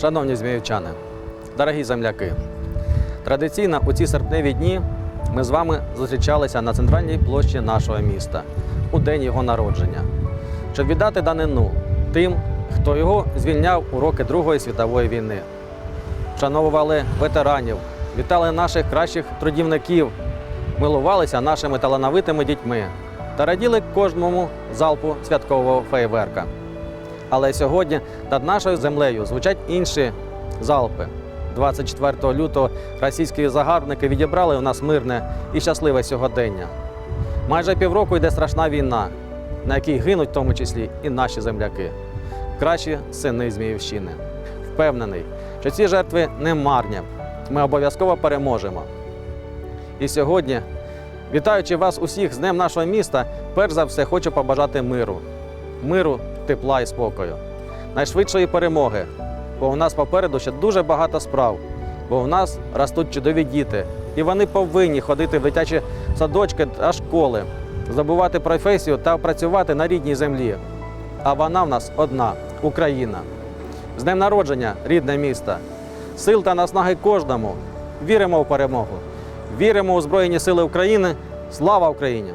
Шановні зміївчани, дорогі земляки, традиційно у ці серпневі дні ми з вами зустрічалися на центральній площі нашого міста у день його народження, щоб віддати данину тим, хто його звільняв у роки Другої світової війни. Вшановували ветеранів, вітали наших кращих трудівників, милувалися нашими талановитими дітьми та раділи кожному залпу святкового фейверка. Але сьогодні над нашою землею звучать інші залпи. 24 лютого російські загарбники відібрали у нас мирне і щасливе сьогодення. Майже півроку йде страшна війна, на якій гинуть в тому числі і наші земляки, кращі сини Зміївщини. Впевнений, що ці жертви не марні. Ми обов'язково переможемо. І сьогодні, вітаючи вас усіх з Днем нашого міста, перш за все хочу побажати миру. Миру, тепла і спокою. Найшвидшої перемоги. Бо у нас попереду ще дуже багато справ. Бо в нас ростуть чудові діти, і вони повинні ходити в дитячі садочки та школи, здобувати професію та працювати на рідній землі. А вона в нас одна Україна. З днем народження, рідне місто. Сил та наснаги кожному. Віримо у перемогу. Віримо у Збройні Сили України. Слава Україні!